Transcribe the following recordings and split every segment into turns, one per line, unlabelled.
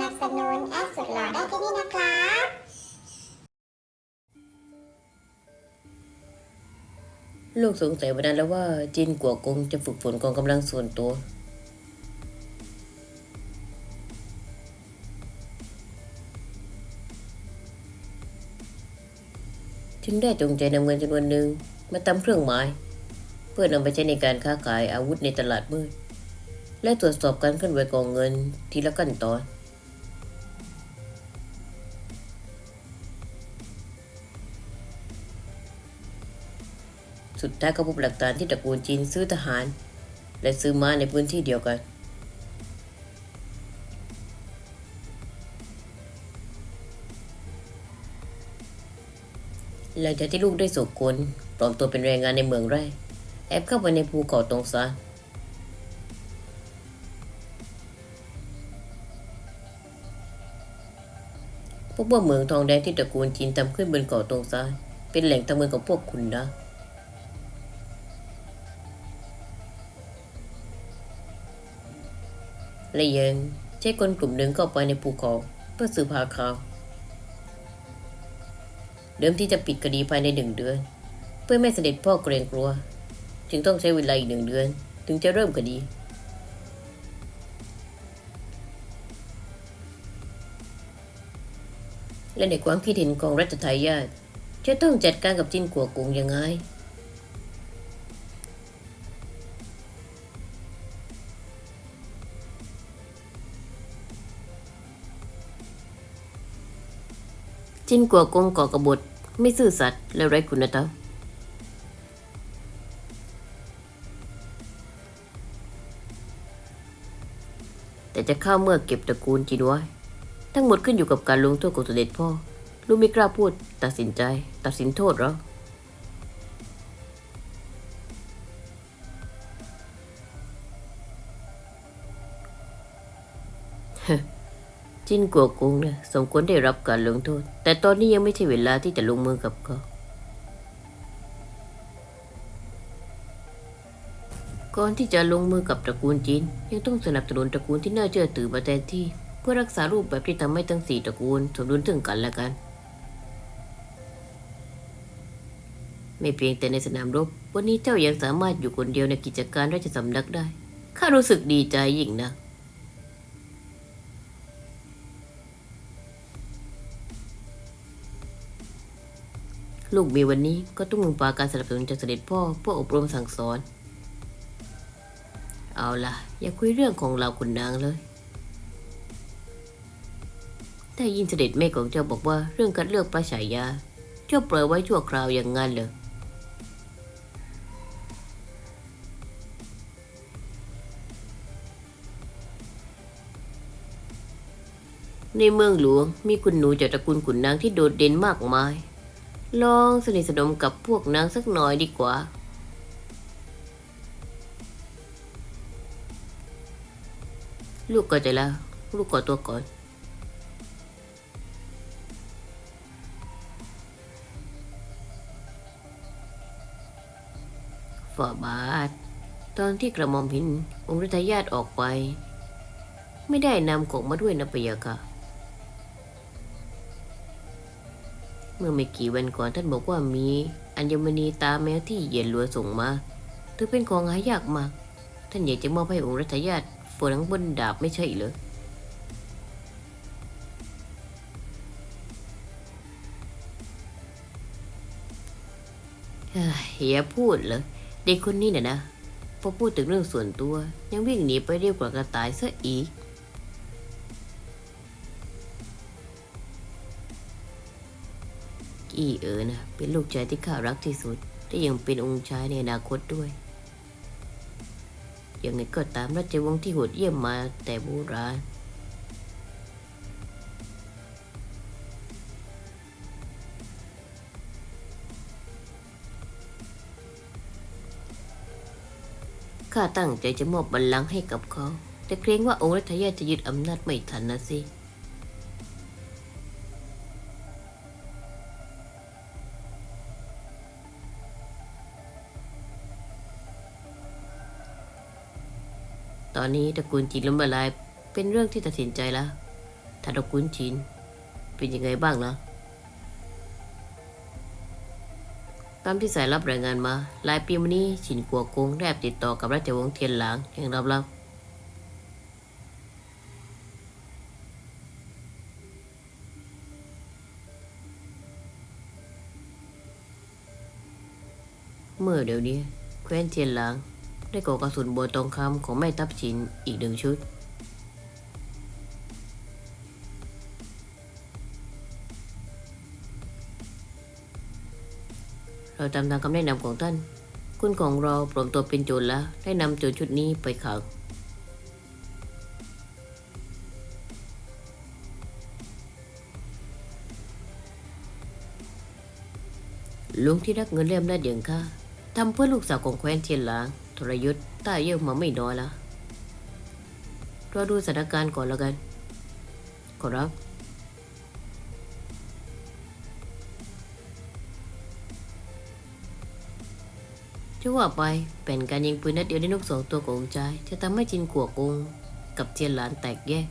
นับสนุนแอดสุดหล่อได้ที่นี่นะครับ
ลูกสงสัยมานานแล้วว่าจินกัวกงจะฝึกฝนกองกำลังส่วนตัว จึงได้จงใจนำเงินจำนวนหนึ่งมาทำเครื่องหมาย เพื่อนำไปใช้ในการค้าขายอาวุธในตลาดมืดและตรวจสอบการเคลื่อนไหวกองเงินทีละขั้นตอน สุดท้ายก็พบหลักฐานที่ตระกูลจีนซื้อทหาร และซื้อม้าในพื้นที่เดียวกัน หลังจากที่ลูกได้สุกลปลอมตัวเป็นแรงงานในเมืองไร่แอบเข้าไปในภูเขาตรงซานพบว่าเมืองทองแดงที่ตระกูลจีนทำขึ้นบนเกาะตรงซานเป็นแหล่งทำเงินของพวกคุณนะ และยังใช้คนกลุ่มหนึ่งเข้าไปในภูเขาเพื่อสืบหาข่าว เดิมที่จะปิดคดีภายในหนึ่งเดือน เพื่อไม่เสด็จพ่อเกรงกลัว จึงต้องใช้เวลาอีกหนึ่งเดือน ถึงจะเริ่มคดี และในความคิดเห็นของรัชทายาทจะต้องจัดการกับจินกัวกุงยังไง จินกัวกงก่อกบฏไม่ซื่อสัตย์และไร้คุณธรรมแต่จะเข้าเมื่อเก็บตระกูลจินไว้ทั้งหมดขึ้นอยู่กับการลงโทษของเด็จพ่อ ลูกไม่กล้าพูด ตัดสินใจ ตัดสินโทษหรอ จินกัวกงเนี่ยสมควรได้รับการลงโทษ แต่ตอนนี้ยังไม่ใช่เวลาที่จะลงมือกับเขาก่อนที่จะลงมือกับตระกูลจีน ยังต้องสนับสนุนตระกูลที่น่าเชื่อถือมาแทนที่ เพื่อรักษารูปแบบที่ทำให้ทั้งสี่ตระกูลสมดุลถึงกันและกัน ไม่เพียงแต่ในสนามรบ วันนี้เจ้ายังสามารถอยู่คนเดียวในกิจการราชสำนักได้ข้ารู้สึกดีใจยิ่งนะ ลูกมีวันนี้ก็ต้องมึงปาการสนับสนุนจากเสด็จพ่อเพื่ออบรมสั่งสอน เอาล่ะ อย่าคุยเรื่องของเราคุณนางเลยได้ยินเสด็จแม่ของเจ้าบอกว่าเรื่องการเลือกพระฉายา เจ้าปล่อยไว้ชั่วคราวอย่างงั้นเลยในเมืองหลวงมีคุณหนูจากตระกูลขุนนางที่โดดเด่นมากมาย ลองสนิทสนมกับพวกนางสักหน่อยดีกว่า ลูกก็จะแล้ว ลูกขอตัวก่อน ฝ่าบาท ตอนที่กระหม่อมเห็นองค์รัตยาตออกไป ไม่ได้นำของมาด้วยนะปยะค่ะ มื่อไม่กี่วันก่อนท่านบอกว่ามี อัญมณีตาแมวที่เยียนลัวส่งมาถือเป็นของหายากมาก ท่านอยากจะมอบให้องค์รัตยาตฝนังบนดาบไม่ใช่เหรอเฮ้ยอย่าพูดเลยเด็กคนนี้น่ะนะพอพูดถึงเรื่องส่วนตัว ยังวิ่งหนีไปเรียกว่ากระต่ายซะอีก กี้เอ๋อนะเป็นลูกชายที่ข้ารักที่สุดและยังเป็นองค์ชายในอนาคตด้วยยังไงก็ตามราชวงศ์ที่โหดเยี่ยมมาแต่โบราณข้าตั้งใจจะมอบบัลลังก์ให้กับเขา แต่เกรงว่าองค์รัชยาจะยึดอำนาจไม่ทันนะสิ อนนี้ตระกูลจีนล้มละลายเป็นเรื่องที่ตัดสินใจแล้วท่าตระกูลชินเป็นยังไงบ้างนะตามที่สายรับรายงานมาหลายปีมานี้ชินกัวกงได้แอบติดต่อกับราชวงศ์เทียนหลางอย่างลับๆเมื่อเดี๋ยวนี้แคว้นเทียนหลาง ได้ก่อกระสุนโบวทองคำของแม่ทัพชินอีกหนึ่งชุด เราตามตามคำแนะนำของท่าน คุณของเราปลอมตัวเป็นโจรแล้ว ได้นำโจรชุดนี้ไปขังลุงที่รักเงินเล่มได้อย่างข้าทำเพื่อลูกสาวของแคว้นเทียนหลาง ทรยศต้าเยี่ยมมาไม่น้อยละรอดูสถานการณ์ก่อนแล้วกัน ขอรับ จะว่าไปเป็นการยิงปืนนัดเดียวได้นกสองตัวขององค์ชาย จะทำให้จินกัวกงกับเทียนหลานแตกแยก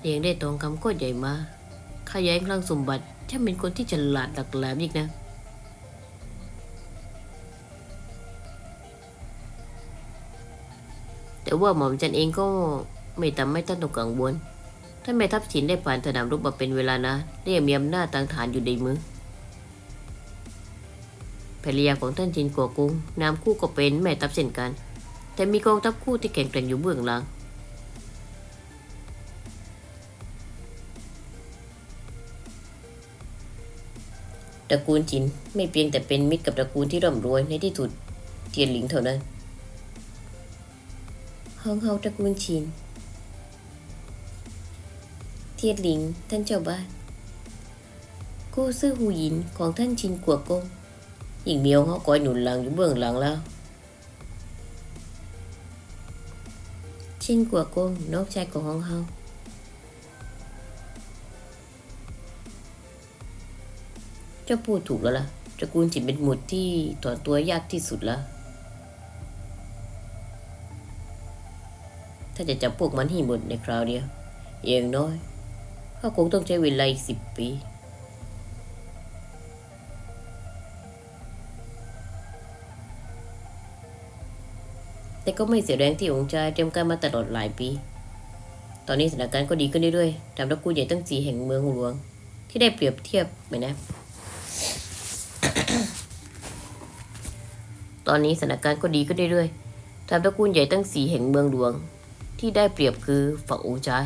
เลี้ยงได้ทองคำโคตรใหญ่มาขยายคลังสมบัติช่าเป็นคนที่ฉลาดหลักแหลมอีกนะ แต่ว่าหม่อมจันเองก็ไม่ทำให้ท่านต้องกังวลท่านแม่ทัพฉินได้ผ่านสนามรบมาเป็นเวลานานและยังมีอำนาจต่างฐานอยู่ในมือภรรยาของท่านจินกัวกุงนามคู่ก็เป็นแม่ทัพเช่นกัน แต่มีกองทัพคู่ที่แข็งแกร่งอยู่เบื้องหลังตระกูลจินไม่เพียงแต่เป็นมิตรกับตระกูลที่ร่ำรวยในที่สุดเทียนหลิงเท่านั้น เฮาเฮาตระกูลชิน เทียนหลิง ท่านเจ้าบ้าน กู้ซื่อหูหยินของท่านชินกัวกงยิ่งเมียวเขาคอยหนุนหลังอยู่เบื้องหลังแล้ว ชินกัวกงน้องชายของห้องเฮาเจ้าพูดถูกแล้วล่ะตระกูลจินเป็นหมุดที่ถอนตัวยากที่สุดแล้ว ถ้าจะจับพวกมันให้หมดในคราวเดียวอย่างน้อยเขาคงต้องใช้เวลาอีกสิบปี แต่ก็ไม่เสียแรงที่องค์ชายเตรียมการมาตลอดหลายปี ตอนนี้สถานการณ์ก็ดีขึ้นเรื่อยๆตามตระกูลใหญ่ตั้งสี่แห่งเมืองหลวง ที่ได้เปรียบเทียบไหมนะ ตอนนี้สถานการณ์ก็ดีขึ้นเรื่อยๆตามตระกูลใหญ่ตั้งสี่แห่งเมืองหลวง ที่ได้เปรียบคือฝั่งองค์ชาย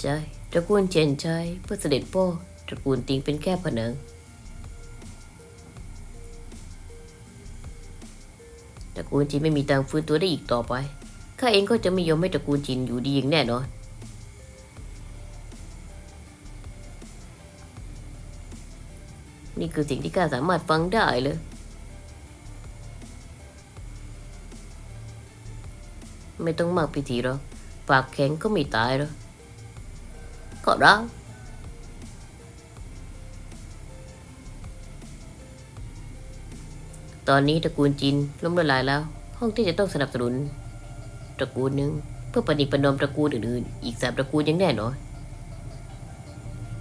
ใช่ตระกูลเจนชัยเพื่อเสด็จพ่อตระกูลติงเป็นแค่ผนังตระกูลจีนไม่มีทางฟื้นตัวได้อีกต่อไป ข้าเองก็จะไม่ยอมให้ตระกูลจีนอยู่ดีอย่างแน่นอน นี่คือสิ่งที่ข้าสามารถฟังได้เลยไม่ต้องมากพิธีหรอกปากแข็งก็ไม่ตายหรอกก็ได้ตอนนี้ตระกูลจีนล้มละลายแล้ว ห้องที่จะต้องสนับสนุน ตระกูลหนึ่งเพื่อประดิปนอมตระกูลอื่นๆ อีกสามตระกูลยังแน่นอน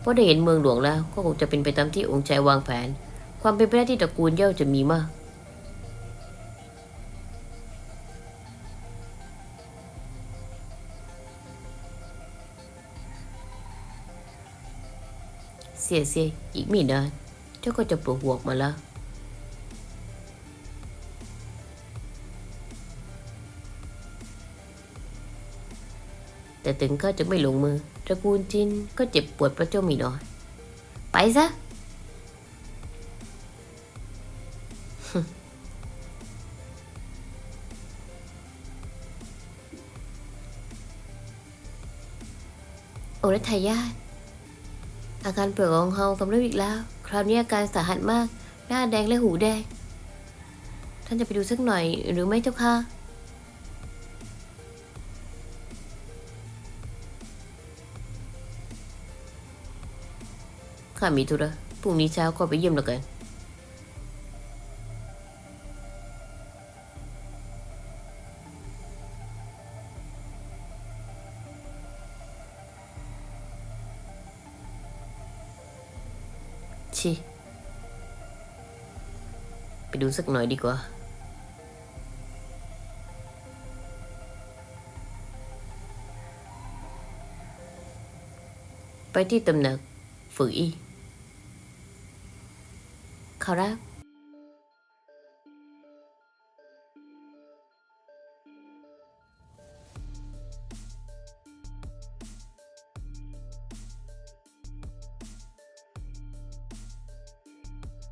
เพราะได้เห็นเมืองหลวงแล้วก็คงจะเป็นไปตามที่องค์ชายวางแผน ความเป็นไปได้ที่ตระกูลเย่าจะมีมากเสียเสียอีกไม่นานเจ้าก็จะปลุกหวกมาแล้ว แต่ถึงข้าจะไม่ลงมือตระกูลจินก็เจ็บปวดเพราะเจ้ามีน้อย ไปซะ โอรัทายาทอาการป่วยของเฮากำเริบอีกแล้ว คราวนี้อาการสาหัสมาก หน้าแดงและหูแดง ท่านจะไปดูสักหน่อยหรือไม่เจ้าค่ะ ข้ามีธุระพรุ่งนี้เช้าก็ไปเยี่ยมแล้วกัน ชิ ไปดูสักหน่อยดีกว่าไปที่ตำหนักฝึกอี
好啦